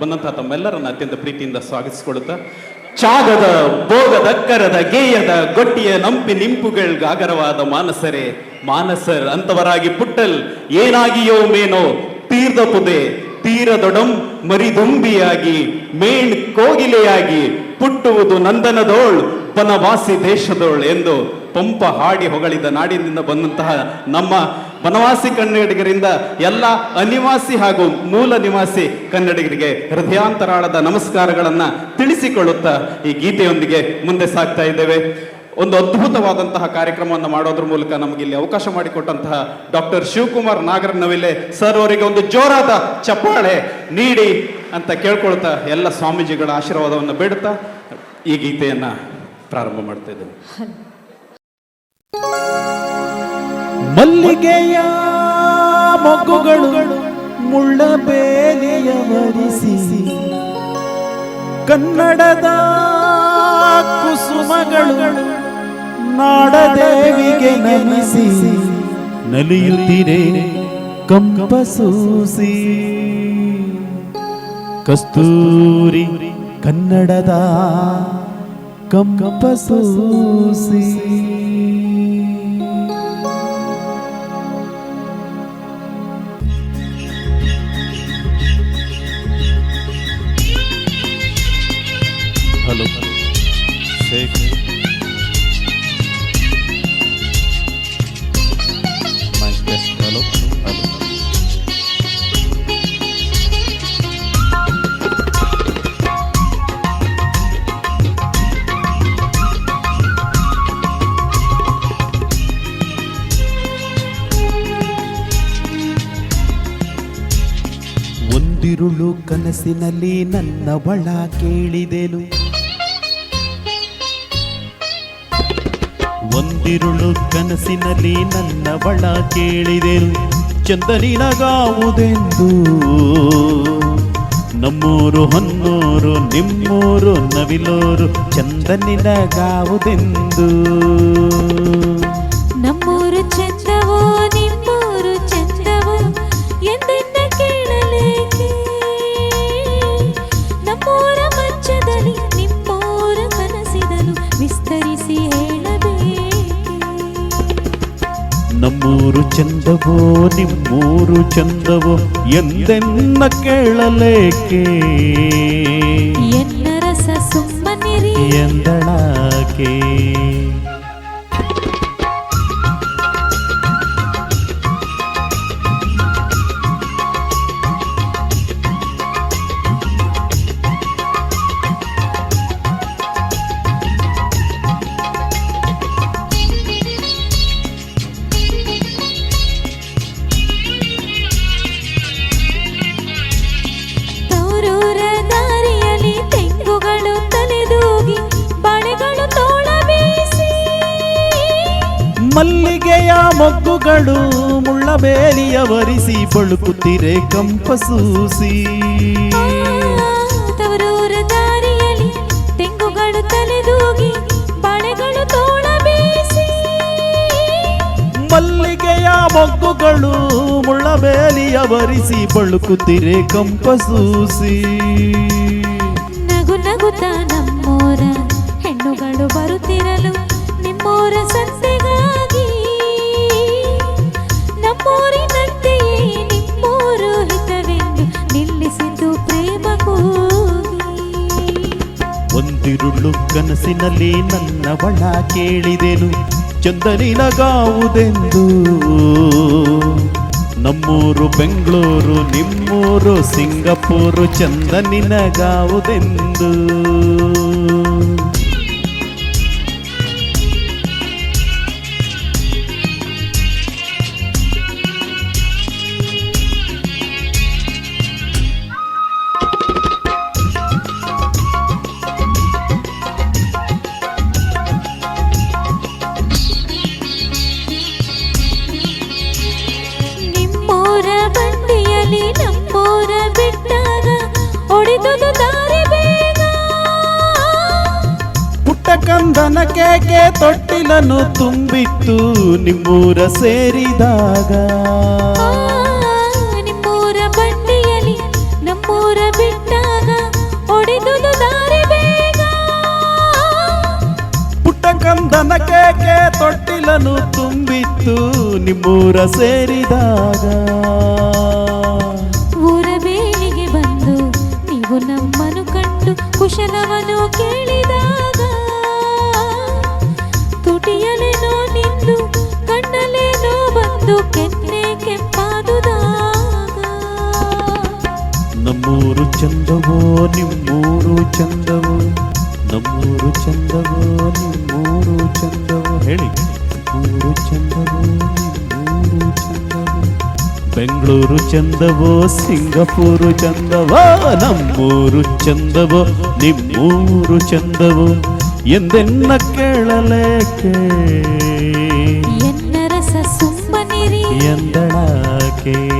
ಬಂದಂತಹ ತಮ್ಮೆಲ್ಲರನ್ನ ಅತ್ಯಂತ ಪ್ರೀತಿಯಿಂದ ಸ್ವಾಗತಿಸಿಕೊಳ್ಳುತ್ತಾ, ಚಾಗದ, ಭೋಗದ, ಕರದ, ಗೇಯದ, ಗೊಟ್ಟಿಯ, ನಂಪಿ ನಿಂಪುಗಳ್ಗಾಗರವಾದ ಮಾನಸರೇ, ಮಾನಸರ್ ಅಂತವರಾಗಿ ಪುಟ್ಟಲ್, ಏನಾಗಿಯೋ ಮೇನೋ, ತೀರ್ದ ಪುದೆ, ತೀರದೊಡಂ ಮರಿದುಂಬಿಯಾಗಿ, ಮೇಣ್ ಕೋಗಿಲೆಯಾಗಿ, ಪುಟ್ಟುವುದು ನಂದನದೋಳ್ ಬನವಾಸಿ ದೇಶದೋಳ್ ಎಂದು ಪಂಪ ಹಾಡಿ ಹೊಗಳಿದ ನಾಡಿನಿಂದ ಬಂದಂತಹ ನಮ್ಮ ಬನವಾಸಿ ಕನ್ನಡಿಗರಿಂದ ಎಲ್ಲ ಅನಿವಾಸಿ ಹಾಗೂ ಮೂಲ ನಿವಾಸಿ ಕನ್ನಡಿಗರಿಗೆ ಹೃದಯಾಂತರಾಳದ ನಮಸ್ಕಾರಗಳನ್ನು ತಿಳಿಸಿಕೊಳ್ಳುತ್ತಾ ಈ ಗೀತೆಯೊಂದಿಗೆ ಮುಂದೆ ಸಾಗ್ತಾ ಇದ್ದೇವೆ. ಒಂದು ಅದ್ಭುತವಾದಂತಹ ಕಾರ್ಯಕ್ರಮವನ್ನು ಮಾಡೋದ್ರ ಮೂಲಕ ನಮಗೆ ಇಲ್ಲಿ ಅವಕಾಶ ಮಾಡಿಕೊಟ್ಟಂತಹ ಡಾಕ್ಟರ್ ಶಿವಕುಮಾರ್ ನಾಗರನವಿಲೆ ಸರ್ ಅವರಿಗೆ ಒಂದು ಜೋರಾದ ಚಪ್ಪಾಳೆ ನೀಡಿ ಅಂತ ಕೇಳ್ಕೊಳ್ತಾ ಎಲ್ಲ ಸ್ವಾಮೀಜಿಗಳ ಆಶೀರ್ವಾದವನ್ನು ಬೇಡುತ್ತಾ ಈ ಗೀತೆಯನ್ನು ಪ್ರಾರಂಭ ಮಾಡ್ತಾ ಇದ್ದೇವೆ. ಮಲ್ಲಿಗೆಯ ಮೊಗ್ಗುಗಳು ಮುಳ್ಳ ಬೇಲಿಯವರಿಸಿ ಕನ್ನಡದ ಕುಸುಮಗಳು ನಾಡದೇವಿಗೆ ನೆನೆಸಿ ನಲಿಯುತ್ತೀರೆ ಕಂಪಸೂಸಿ ಕಸ್ತೂರಿ ಕನ್ನಡದ ಕಂಪಸೂಸಿ ಹಲೋ ಒಂದಿರುಳು ಕನಸಿನಲ್ಲಿ ನನ್ನ ಒಳ ಕೇಳಿದೆನು. ಒಂದಿರುಳು ಕನಸಿನಲ್ಲಿ ನನ್ನ ಬಳ ಕೇಳಿದೆನು ಚಂದನಿನಗಾವುದೆಂದು ನಮ್ಮೂರು ಹೊನ್ನೂರು, ನಿಮ್ಮೂರು ನವಿಲೂರು ಚಂದನಿನಗಾವುದೆಂದು ನಮ್ಮೂರು ಚಂದವೋ, ನಿಮ್ಮೂರು ಚಂದವೋ ಎಂದೆನ್ನ ನಮ್ಮೂರು ಚಂದವೋ ನಿಮ್ಮೂರು ಚಂದವೋ ಎಂದೆನ್ನ ಕೇಳಲೇಕೆ ಎನ್ನ ರಸ ಸುಮ್ಮನಿರಿ ಎಂದಳಾಕೆ ಮಲ್ಲಿಗೆಯ ಮೊಗ್ಗುಗಳು ಮುಳ್ಳಬೇಲಿಯ ವರಿಸಿ ಬಳುಕುತ್ತಿರೆ ಕಂಪಸೂಸಿ ತವರೂರ ದಾರಿಯಲ್ಲಿ ತೆಂಗುಗಳು ತಲೆದೂಗಿ ಬಳೆಗಳು ತೋಳ ಬೀಸಿ. ಮಲ್ಲಿಗೆಯ ಮೊಗ್ಗುಗಳು ಮುಳ್ಳಬೇಲಿಯ ವರಿಸಿ ಬಳುಕುತ್ತಿರೆ ಕಂಪಸೂಸಿ ನಗು ನಗುತ್ತ ನಮ್ಮೋರ ಹೆಣ್ಣುಗಳು ಬರುತ್ತಿರಲು ಒಂದಿರುಳು ಕನಸಿನಲ್ಲಿ ನನ್ನ ಬಣ ಕೇಳಿದೆನು ಚಂದನಿನಗಾವುದೆಂದು ನಮ್ಮೂರು ಬೆಂಗಳೂರು ನಿಮ್ಮೂರು ಸಿಂಗಪೂರು ಚಂದನಿನಗಾವುದೆಂದು ನಂಬೋರ ಬಿಟ್ಟಾಗ ಬೇಗ. ಕಂದನ ಕೇಕೆ ತೊಟ್ಟಿಲನ್ನು ತುಂಬಿತ್ತು ನಿಮ್ಮೂರ ಸೇರಿದಾಗ. ನಿಮ್ಮೂರ ಬಂಡೆಯಲ್ಲಿ ನಮ್ಮೂರ ಬಿಟ್ಟಾಗ ಹೊಡೆದು ಬೇಗ. ಪುಟ್ಟ ಕಂದನ ಕೇಕೆ ತೊಟ್ಟಿಲನ್ನು ತುಂಬಿತ್ತು ನಿಮ್ಮೂರ ಸೇರಿದಾಗ. ನಮ್ಮನ್ನು ಕಂಡು ಕುಶಲವನು ಕೇಳಿದಾಗ, ತುಟಿಯಲೇನೋ ನಿಂದು ಕಣ್ಣಲೇನೋ ಬಂದು ಕೆನ್ನೆ ಕೆಂಪಾದುದಾಗ. ನಮ್ಮೂರು ಚಂದವೋ, ನಿಮ್ಮೂರು ಚಂದವೋ, ನಮ್ಮೂರು ಚಂದವೋ, ನಿಮ್ಮೂರು ಚಂದವೋ, ಹೇಳಿ. ನಮ್ಮೂರು ಚಂದವೋ, ನಿಮ್ಮೂರು ಚಂದವೋ. ಬೆಂಗಳೂರು ಚಂದವೋ ಸಿಂಗಪೂರು ಚಂದವೋ ನಮ್ಮೂರು ಚಂದವೋ ನಿಮ್ಮೂರು ಚಂದವೋ ಎಂದೆನ್ನ ಕೇಳಲೇಕೆ? ಎನ್ನ ರಸ ಸುಮ್ಮನಿರಿ. ಎಂದಳಾಕೆ?